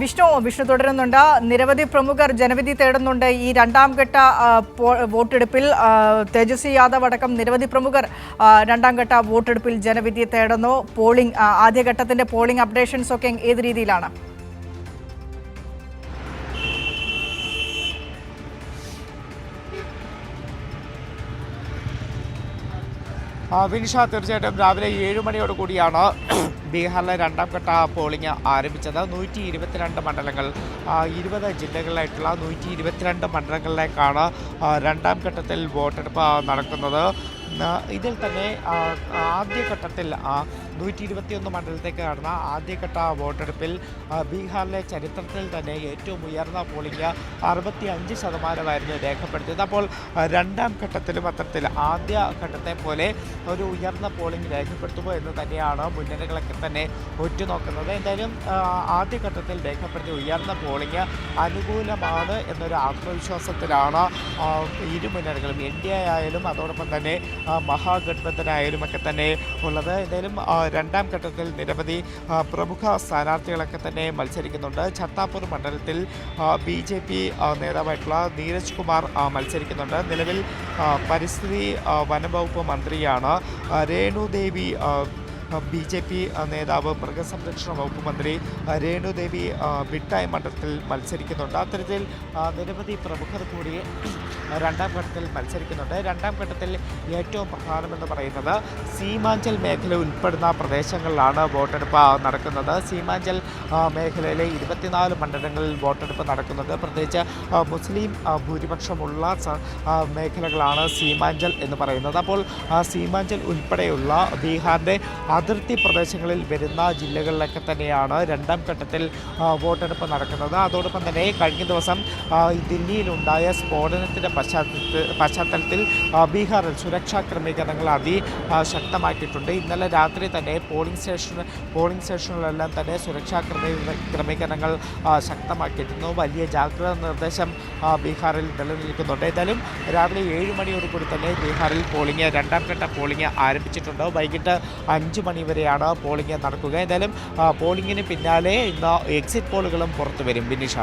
വിഷ്ണു വിഷ്ണു തുടരുന്നുണ്ട്. നിരവധി പ്രമുഖർ ജനവിധി തേടുന്നുണ്ട്. ഈ രണ്ടാം ഘട്ട വോട്ടെടുപ്പിൽ തേജസ്വി യാദവ് അടക്കം നിരവധി പ്രമുഖർ രണ്ടാം ഘട്ട വോട്ടെടുപ്പിൽ ജനവിധി തേടുന്നു. പോളിംഗ് ആദ്യഘട്ടത്തിന്റെ പോളിംഗ് അപ്ഡേഷൻസ് ഒക്കെ ഏത് രീതിയിലാണ്? വിനിഷ തീർച്ചയായിട്ടും രാവിലെ ഏഴ് മണിയോട് കൂടിയാണ് ബീഹാറിലെ രണ്ടാം ഘട്ട പോളിംഗ് ആരംഭിച്ചത് നൂറ്റി ഇരുപത്തിരണ്ട് മണ്ഡലങ്ങൾ ഇരുപത് ജില്ലകളിലായിട്ടുള്ള നൂറ്റി ഇരുപത്തിരണ്ട് മണ്ഡലങ്ങളിലേക്കാണ് രണ്ടാം ഘട്ടത്തിൽ വോട്ടെടുപ്പ് നടക്കുന്നത്. ഇതിൽ തന്നെ ആദ്യഘട്ടത്തിൽ നൂറ്റി ഇരുപത്തിയൊന്ന് മണ്ഡലത്തേക്ക് നടന്ന ആദ്യഘട്ട വോട്ടെടുപ്പിൽ ബീഹാറിലെ ചരിത്രത്തിൽ തന്നെ ഏറ്റവും ഉയർന്ന പോളിംഗ് അറുപത്തി അഞ്ച് ശതമാനമായിരുന്നു രേഖപ്പെടുത്തിയത്. അപ്പോൾ രണ്ടാം ഘട്ടത്തിലും അത്തരത്തിൽ ആദ്യ ഘട്ടത്തെ പോലെ ഒരു ഉയർന്ന പോളിംഗ് രേഖപ്പെടുത്തുമോ എന്ന് തന്നെയാണ് മുന്നണികളൊക്കെ തന്നെ ഉറ്റുനോക്കുന്നത്. എന്തായാലും ആദ്യഘട്ടത്തിൽ രേഖപ്പെടുത്തിയ ഉയർന്ന പോളിംഗ് അനുകൂലമാണ് എന്നൊരു ആത്മവിശ്വാസത്തിലാണ് ഇരു മുന്നണികളും എൻ ഡി എ ആയാലും അതോടൊപ്പം തന്നെ ആ, മഹാഗഠബന്ധനായാലും ഒക്കെ തന്നെ ഉള്ളത്. എന്തായാലും രണ്ടാം ഘട്ടത്തിൽ നിരവധി പ്രമുഖ സ്ഥാനാർത്ഥികളൊക്കെ തന്നെ മത്സരിക്കുന്നുണ്ട്. ഛത്താപൂർ മണ്ഡലത്തിൽ ബി ജെ പി നേതാവായിട്ടുള്ള നീരജ് കുമാർ മത്സരിക്കുന്നുണ്ട്. നിലവിൽ പരിസ്ഥിതി വനംവകുപ്പ് മന്ത്രിയാണ് Renudevi Renu Devi B J P നേതാവ് മൃഗസംരക്ഷണ വകുപ്പ് മന്ത്രി രേണുദേവി മിഠായി മണ്ഡലത്തിൽ മത്സരിക്കുന്നുണ്ട്. അത്തരത്തിൽ നിരവധി പ്രമുഖർ കൂടി രണ്ടാം ഘട്ടത്തിൽ മത്സരിക്കുന്നുണ്ട്. രണ്ടാം ഘട്ടത്തിൽ ഏറ്റവും പ്രധാനമെന്ന് പറയുന്നത് സീമാഞ്ചൽ മേഖല ഉൾപ്പെടുന്ന പ്രദേശങ്ങളിലാണ് വോട്ടെടുപ്പ് നടക്കുന്നത്. സീമാഞ്ചൽ മേഖലയിലെ ഇരുപത്തിനാല് മണ്ഡലങ്ങളിൽ വോട്ടെടുപ്പ് നടക്കുന്നത്. പ്രത്യേകിച്ച് മുസ്ലിം ഭൂരിപക്ഷമുള്ള മേഖലകളാണ് സീമാഞ്ചൽ എന്ന് പറയുന്നത്. അപ്പോൾ സീമാഞ്ചൽ ഉൾപ്പെടെയുള്ള ബീഹാറിന്റെ അതിർത്തി പ്രദേശങ്ങളിൽ വരുന്ന ജില്ലകളിലൊക്കെ തന്നെയാണ് രണ്ടാം ഘട്ടത്തിൽ വോട്ടെടുപ്പ് നടക്കുന്നത്. അതോടൊപ്പം തന്നെ കഴിഞ്ഞ ദിവസം ദില്ലിയിലുണ്ടായ സ്ഫോടനത്തിന്റെ പശ്ചാത്തലത്തിൽ ബീഹാറിൽ സുരക്ഷാ ക്രമീകരണങ്ങൾ അതി ശക്തമാക്കിയിട്ടുണ്ട്. ഇന്നലെ രാത്രി തന്നെ പോളിംഗ് സ്റ്റേഷൻ പോളിംഗ് സ്റ്റേഷനുകളെല്ലാം തന്നെ സുരക്ഷാ ക്രമീകര ക്രമീകരണങ്ങൾ ശക്തമാക്കിയിട്ടുണ്ട് വലിയ ജാഗ്രതാ നിർദ്ദേശം ബീഹാറിൽ നിലനിൽക്കുന്നുണ്ട് എന്തായാലും രാവിലെ ഏഴ് മണിയോടുകൂടി തന്നെ ബീഹാറിൽ പോളിംഗ് രണ്ടാം ഘട്ട പോളിംഗ് ആരംഭിച്ചിട്ടുണ്ട്. വൈകിട്ട് അഞ്ച് മണി വരെയാണ് പോളിംഗ് നടക്കുക. എന്തായാലും പോളിംഗിന് പിന്നാലെ ഇന്ന് എക്സിറ്റ് പോളുകളും പുറത്തു വരും. ബിനിഷ.